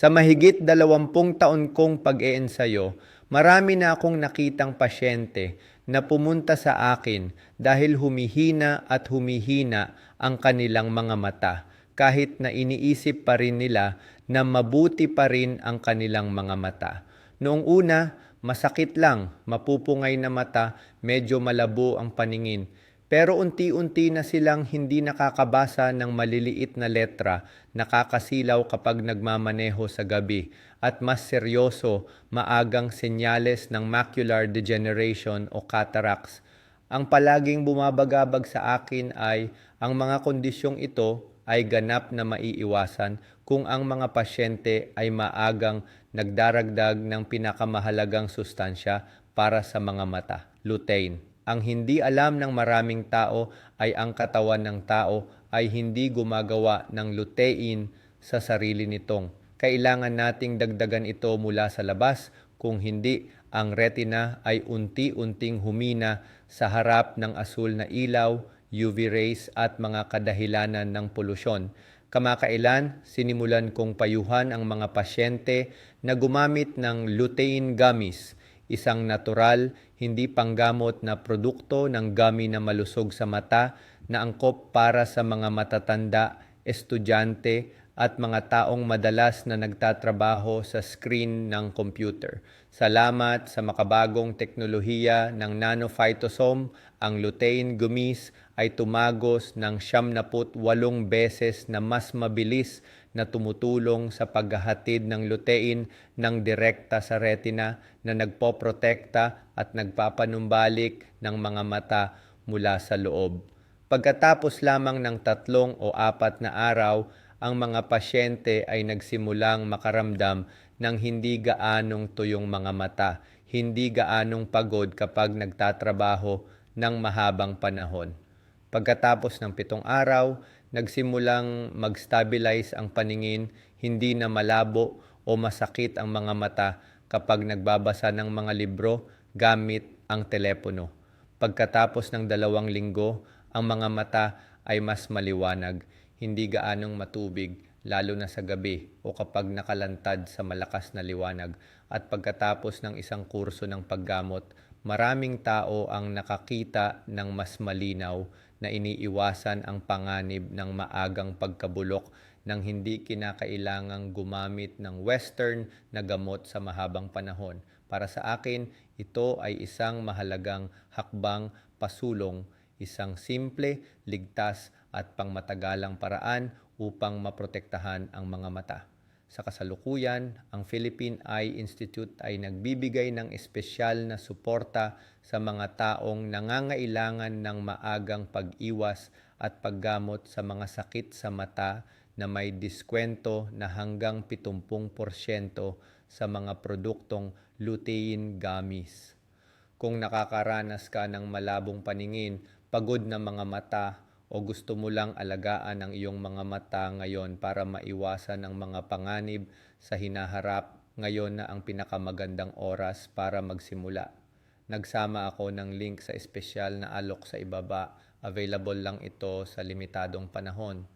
Sa mahigit dalawampung taon kong pag-eensayo, marami na akong nakitang pasyente na pumunta sa akin dahil humihina at humihina ang kanilang mga mata kahit na iniisip pa rin nila na mabuti pa rin ang kanilang mga mata. Noong una, masakit lang, mapupungay na mata, medyo malabo ang paningin. Pero unti-unti na silang hindi nakakabasa ng maliliit na letra, nakakasilaw kapag nagmamaneho sa gabi, at mas seryoso, maagang senyales ng macular degeneration o cataracts. Ang palaging bumabagabag sa akin ay ang mga kondisyong ito ay ganap na maiiwasan kung ang mga pasyente ay maagang nagdaragdag ng pinakamahalagang sustansya para sa mga mata, lutein. Ang hindi alam ng maraming tao ay ang katawan ng tao ay hindi gumagawa ng lutein sa sarili nitong. Kailangan nating dagdagan ito mula sa labas kung hindi ang retina ay unti-unting humina sa harap ng asul na ilaw, UV rays at mga kadahilanan ng polusyon. Kamakailan, sinimulan kong payuhan ang mga pasyente na gumamit ng lutein gummies, isang natural, hindi panggamot na produkto ng gummy na malusog sa mata na angkop para sa mga matatanda, estudyante at mga taong madalas na nagtatrabaho sa screen ng computer. Salamat sa makabagong teknolohiya ng nanophytosome, ang lutein gummies ay tumagos ng 78 beses na mas mabilis na tumutulong sa paghahatid ng lutein ng direkta sa retina na nagpoprotekta at nagpapanumbalik ng mga mata mula sa loob. Pagkatapos lamang ng tatlong o apat na araw, ang mga pasyente ay nagsimulang makaramdam ng hindi gaanong tuyong mga mata, hindi gaanong pagod kapag nagtatrabaho ng mahabang panahon. Pagkatapos ng pitong araw, nagsimulang mag-stabilize ang paningin, hindi na malabo o masakit ang mga mata kapag nagbabasa ng mga libro gamit ang telepono. Pagkatapos ng dalawang linggo, ang mga mata ay mas maliwanag, hindi gaanong matubig, lalo na sa gabi o kapag nakalantad sa malakas na liwanag. At pagkatapos ng isang kurso ng paggamot, maraming tao ang nakakita ng mas malinaw na iniiwasan ang panganib ng maagang pagkabulok nang hindi kinakailangang gumamit ng western na gamot sa mahabang panahon. Para sa akin, ito ay isang mahalagang hakbang pasulong, isang simple, ligtas at pangmatagalang paraan upang maprotektahan ang mga mata. Sa kasalukuyan, ang Philippine Eye Institute ay nagbibigay ng espesyal na suporta sa mga taong nangangailangan ng maagang pag-iwas at paggamot sa mga sakit sa mata na may diskwento na hanggang 70% sa mga produktong lutein gummies. Kung nakakaranas ka ng malabong paningin, pagod na mga mata, o gusto mo lang alagaan ang iyong mga mata ngayon para maiwasan ang mga panganib sa hinaharap, ngayon na ang pinakamagandang oras para magsimula. Nagsama ako ng link sa espesyal na alok sa ibaba. Available lang ito sa limitadong panahon.